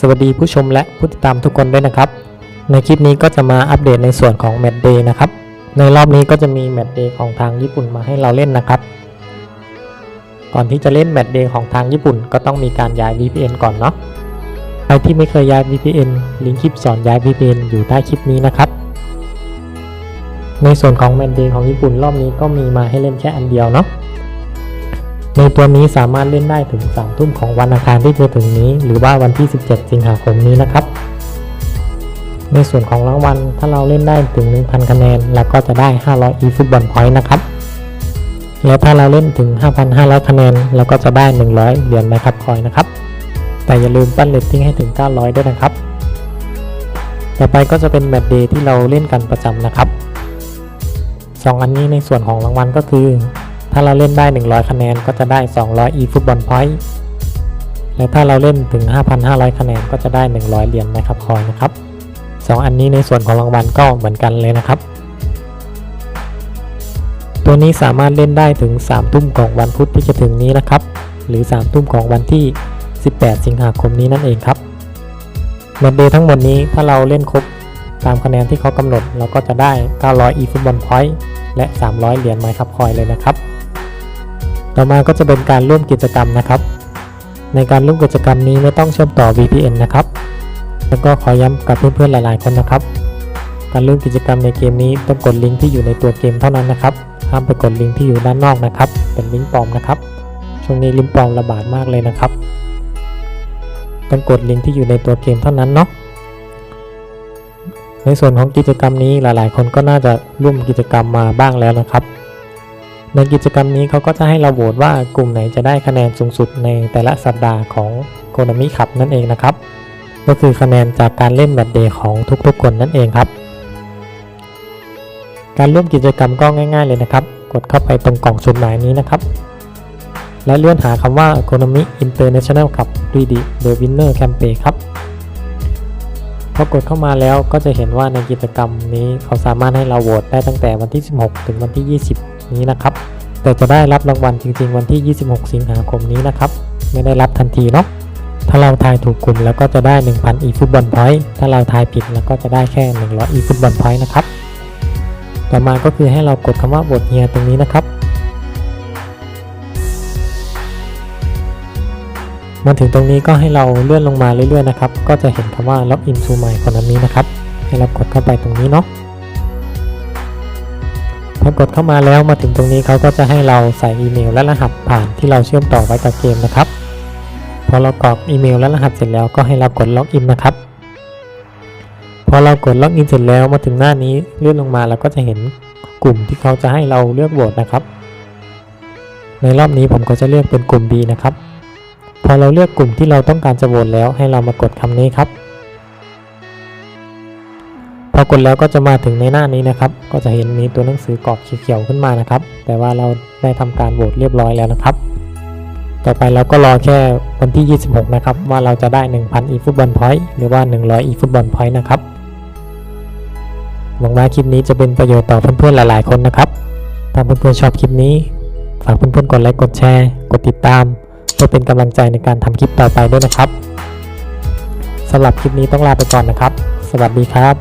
สวัสดีผู้ชมและผู้ติดตามทุกคนด้วยนะครับ ในคลิปนี้ก็จะมาอัปเดตในส่วนของแมตช์เดย์นะครับ ในรอบนี้ก็จะมีแมตช์เดย์ของทางญี่ปุ่นมาให้เราเล่นนะครับ ก่อนที่จะเล่นแมตช์เดย์ของทางญี่ปุ่น ก็ต้องมีการย้าย VPN ก่อนเนาะใครที่ไม่เคยย้าย VPN ลิงก์คลิปสอนย้าย VPN อยู่ใต้คลิปนี้นะครับ ในส่วนของแมตช์เดย์ของญี่ปุ่นรอบนี้ก็มีมาให้เล่นแค่อันเดียวเนาะ ตัวนี้สามารถเล่นได้ถึง3ทุ่มของวันอังคารที่จะถึงนี้ หรือว่าวันที่ 17 สิงหาคมนี้นะครับ ในส่วนของรางวัลถ้าเราเล่นได้ถึง 1,000 คะแนนเราก็จะได้ 500 e ฟุตบอลพอยต์นะครับ และถ้าเราเล่นถึง 5,500 คะแนนเราก็จะได้ 100 เหรียญไมครับคอยนะครับ แต่อย่าลืมปั้นเรตติ้งให้ถึง 900 ด้วยนะครับ ต่อไปก็จะเป็นแมตช์เดย์ที่เราเล่นกันประจำนะครับ 2 อันนี้ในส่วนของรางวัลก็คือ ถ้าเราเล่นได้ 100 คะแนนก็จะได้ 200 e ฟุตบอลพอยต์และถ้าเราเล่นถึง 5,500 คะแนนก็จะได้ 100 เหรียญนะครับคอยนะครับ 2 อันนี้ในส่วนของรางวัลก็เหมือนกันเลยนะครับ ตัวนี้สามารถเล่นได้ถึง 3 ทุ่มของวันพุธที่จะถึงนี้นะครับ หรือ 3 ทุ่มของวันที่ 18 สิงหาคมนี้นั่นเองครับแมตช์เดย์ทั้งหมดนี้ถ้าเราเล่นครบตามคะแนนที่เขากำหนดเราก็จะได้ 900 e ฟุตบอลพอยต์และ 300 เหรียญไมครับคอยเลยนะครับ ต่อมาก็จะเป็นการร่วมกิจกรรมนะครับ ในการร่วมกิจกรรมนี้ไม่ต้องเชื่อมต่อ VPN นะครับ แล้วก็ขอย้ำกับเพื่อนๆหลายๆคนนะครับ การร่วมกิจกรรมในเกมนี้ต้องกดลิงก์ที่อยู่ในตัวเกมเท่านั้นนะครับ ห้ามไปกดลิงก์ที่อยู่ด้านนอกนะครับ เป็นลิงก์ปลอมนะครับ ช่วงนี้ลิงก์ปลอมระบาดมากเลยนะครับ ต้องกดลิงก์ที่อยู่ในตัวเกมเท่านั้นเนาะ ในส่วนของกิจกรรมนี้หลายๆ คนก็น่าจะร่วมกิจกรรมมาบ้างแล้วนะครับ ในกิจกรรมนี้เขาก็จะให้เราโหวตว่ากลุ่มไหนจะได้คะแนนสูงสุดในแต่ละสัปดาห์ของโคนามิขับนั่นเองนะครับ ก็คือคะแนนจากการเล่นแมตช์เดย์ของทุกๆ คนนั่นเองครับ การร่วมกิจกรรมก็ง่ายๆเลยนะครับ กดเข้าไปตรงกล่องจดหมายนี้นะครับ และเลื่อนหาคำว่า Konami International Cup 3D The Winner Campaign ครับพอกดเข้ามาแล้วก็จะเห็นว่าในกิจกรรมนี้เขาสามารถให้เราโหวตได้ตั้งแต่วันที่ 16 ถึงวันที่ 20 นี้นะครับ แต่จะได้รับรางวัลจริง ๆ วันที่ 26 สิงหาคมนี้นะครับ ไม่ได้รับทันทีเนาะถ้าเราทายถูกกลุ่มแล้วก็จะได้ 1,000 e ฟุตบอลพอยต์ถ้าเราทายผิดแล้วก็จะได้แค่ 100 e ฟุตบอลพอยต์นะครับ ต่อมาก็คือให้เรากดคำว่าโหวตเฮียตรงนี้นะครับมาถึงตรงนี้ก็ให้เราเลื่อนลงมาเรื่อยๆนะครับ ก็จะเห็นคำว่า login to my Konami นะครับ ให้เรากดเข้าไปตรงนี้เนาะ พอกดเข้ามาแล้วมาถึงตรงนี้เขาก็จะให้เราใส่อีเมลและรหัสผ่านที่เราเชื่อมต่อไว้กับเกมนะครับ พอเรากรอกอีเมลและรหัสเสร็จแล้วก็ให้เรากดล็อกอินนะครับ พอเรากดล็อกอินเสร็จแล้วมาถึงหน้านี้เลื่อนลงมาเราก็จะเห็นกลุ่มที่เขาจะให้เราเลือกโหวตนะครับ ในรอบนี้ผมก็จะเลือกเป็นกลุ่ม B นะครับ พอเราเลือกกลุ่มที่เราต้องการจะโหวตแล้วให้เรามากดคำนี้ครับ พอกดแล้วก็จะมาถึงในหน้านี้นะครับ ก็จะเห็นมีตัวหนังสือกรอบเขียวๆขึ้นมานะครับ แต่ว่าเราได้ทำการโหวตเรียบร้อยแล้วนะครับ ต่อไปเราก็รอแค่วันที่ 26 นะครับ ว่าเราจะได้ 1,000 e ฟุตบอลพอยต์หรือว่า 100 e ฟุตบอลพอยต์นะครับหวังว่าคลิปนี้จะเป็นประโยชน์ต่อเพื่อนๆหลาย ๆ คนนะครับ ถ้าเพื่อนๆชอบคลิปนี้ ฝากเพื่อนๆกดไลค์กดแชร์ กดติดตามเพื่อเป็นกำลังใจในการทำคลิปต่อไปด้วยนะครับสำหรับคลิปนี้ต้องลาไปก่อนนะครับ สวัสดีครับ